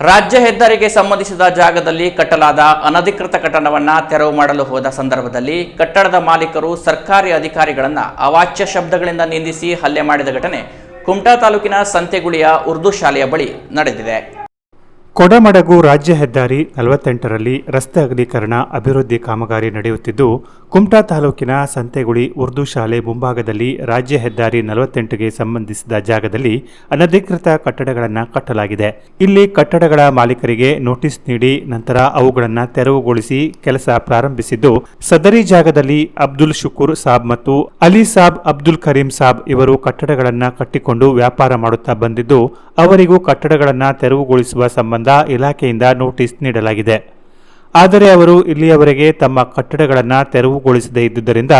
ರಾಜ್ಯ ಹೆದ್ದಾರಿಗೆ ಸಂಬಂಧಿಸಿದ ಜಾಗದಲ್ಲಿ ಕಟ್ಟಲಾದ ಅನಧಿಕೃತ ಕಟ್ಟಡವನ್ನು ತೆರವು ಮಾಡಲು ಹೋದ ಸಂದರ್ಭದಲ್ಲಿ ಕಟ್ಟಡದ ಮಾಲೀಕರು ಸರ್ಕಾರಿ ಅಧಿಕಾರಿಗಳನ್ನು ಅವಾಚ್ಯ ಶಬ್ದಗಳಿಂದ ನಿಂದಿಸಿ ಹಲ್ಲೆ ಮಾಡಿದ ಘಟನೆ ಕುಮಟಾ ತಾಲೂಕಿನ ಸಂತೆಗುಳಿಯ ಉರ್ದು ಶಾಲೆಯ ಬಳಿ ನಡೆದಿದೆ. ಕೊಡಮಡಗು ರಾಜ್ಯ ಹೆದ್ದಾರಿ ನಲವತ್ತೆಂಟರಲ್ಲಿ ರಸ್ತೆ ಅಗಲೀಕರಣ ಅಭಿವೃದ್ಧಿ ಕಾಮಗಾರಿ ನಡೆಯುತ್ತಿದ್ದು, ಕುಮಟಾ ತಾಲೂಕಿನ ಸಂತೆಗುಳಿ ಉರ್ದು ಶಾಲೆ ಮುಂಭಾಗದಲ್ಲಿ ರಾಜ್ಯ ಹೆದ್ದಾರಿ ನಲವತ್ತೆಂಟುಗೆ ಸಂಬಂಧಿಸಿದ ಜಾಗದಲ್ಲಿ ಅನಧಿಕೃತ ಕಟ್ಟಡಗಳನ್ನು ಕಟ್ಟಲಾಗಿದೆ. ಇಲ್ಲಿ ಕಟ್ಟಡಗಳ ಮಾಲೀಕರಿಗೆ ನೋಟಿಸ್ ನೀಡಿ, ನಂತರ ಅವುಗಳನ್ನು ತೆರವುಗೊಳಿಸಿ ಕೆಲಸ ಪ್ರಾರಂಭಿಸಿದ್ದು, ಸದರಿ ಜಾಗದಲ್ಲಿ ಅಬ್ದುಲ್ ಶುಕೂರ್ ಸಾಬ್ ಮತ್ತು ಅಲಿ ಸಾಬ್, ಅಬ್ದುಲ್ ಕರೀಂ ಸಾಬ್ ಇವರು ಕಟ್ಟಡಗಳನ್ನು ಕಟ್ಟಿಕೊಂಡು ವ್ಯಾಪಾರ ಮಾಡುತ್ತಾ ಬಂದಿದ್ದು, ಅವರಿಗೂ ಕಟ್ಟಡಗಳನ್ನು ತೆರವುಗೊಳಿಸುವ ಸಂಬಂಧ ಇಲಾಖೆಯಿಂದ ನೋಟಿಸ್ ನೀಡಲಾಗಿದೆ. ಆದರೆ ಅವರು ಇಲ್ಲಿಯವರೆಗೆ ತಮ್ಮ ಕಟ್ಟಡಗಳನ್ನು ತೆರವುಗೊಳಿಸದೇ ಇದ್ದುದರಿಂದ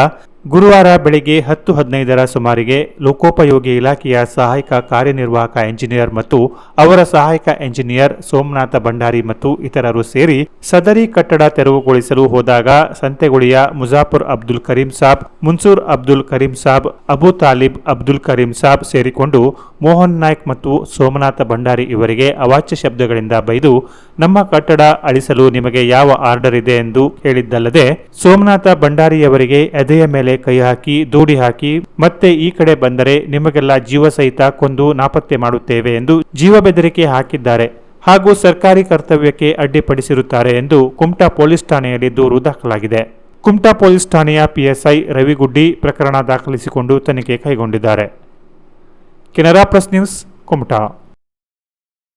ಗುರುವಾರ ಬೆಳಗ್ಗೆ ಹತ್ತು ಹದಿನೈದರ ಸುಮಾರಿಗೆ ಲೋಕೋಪಯೋಗಿ ಇಲಾಖೆಯ ಸಹಾಯಕ ಕಾರ್ಯನಿರ್ವಾಹಕ ಎಂಜಿನಿಯರ್ ಮತ್ತು ಅವರ ಸಹಾಯಕ ಎಂಜಿನಿಯರ್ ಸೋಮನಾಥ ಭಂಡಾರಿ ಮತ್ತು ಇತರರು ಸೇರಿ ಸದರಿ ಕಟ್ಟಡ ತೆರವುಗೊಳಿಸಲು ಹೋದಾಗ ಸಂತೆಗುಳಿಯ ಮುಜಾಫರ್ ಅಬ್ದುಲ್ ಕರೀಂ ಸಾಬ್, ಮುನ್ಸೂರ್ ಅಬ್ದುಲ್ ಕರೀಂ ಸಾಬ್, ಅಬು ತಾಲಿಬ್ ಅಬ್ದುಲ್ ಕರೀಂ ಸಾಬ್ ಸೇರಿಕೊಂಡು ಮೋಹನ್ ನಾಯ್ಕ್ ಮತ್ತು ಸೋಮನಾಥ ಭಂಡಾರಿ ಇವರಿಗೆ ಅವಾಚ್ಯ ಶಬ್ದಗಳಿಂದ ಬೈದು, ನಮ್ಮ ಕಟ್ಟಡ ಅಳಿಸಲು ನಿಮಗೆ ಯಾವ ಆರ್ಡರ್ ಇದೆ ಎಂದು ಹೇಳಿದ್ದಲ್ಲದೆ ಸೋಮನಾಥ ಭಂಡಾರಿಯವರಿಗೆ ಎದೆಯ ಮೇಲೆ ಕೈ ಹಾಕಿ, ದೂಡಿ ಹಾಕಿ, ಮತ್ತೆ ಈ ಕಡೆ ಬಂದರೆ ನಿಮಗೆಲ್ಲ ಜೀವ ಸಹಿತ ಕೊಂದು ನಾಪತ್ತೆ ಮಾಡುತ್ತೇವೆ ಎಂದು ಜೀವ ಬೆದರಿಕೆ ಹಾಕಿದ್ದಾರೆ. ಹಾಗೂ ಸರ್ಕಾರಿ ಕರ್ತವ್ಯಕ್ಕೆ ಅಡ್ಡಿಪಡಿಸಿರುತ್ತಾರೆ ಎಂದು ಕುಮಟಾ ಪೊಲೀಸ್ ಠಾಣೆಯಲ್ಲಿ ದೂರು ದಾಖಲಾಗಿದೆ. ಕುಮಟಾ ಪೊಲೀಸ್ ಠಾಣೆಯ ಪಿಎಸ್ಐ ರವಿಗುಡ್ಡಿ ಪ್ರಕರಣ ದಾಖಲಿಸಿಕೊಂಡು ತನಿಖೆ ಕೈಗೊಂಡಿದ್ದಾರೆ. Canara press news, Kumta.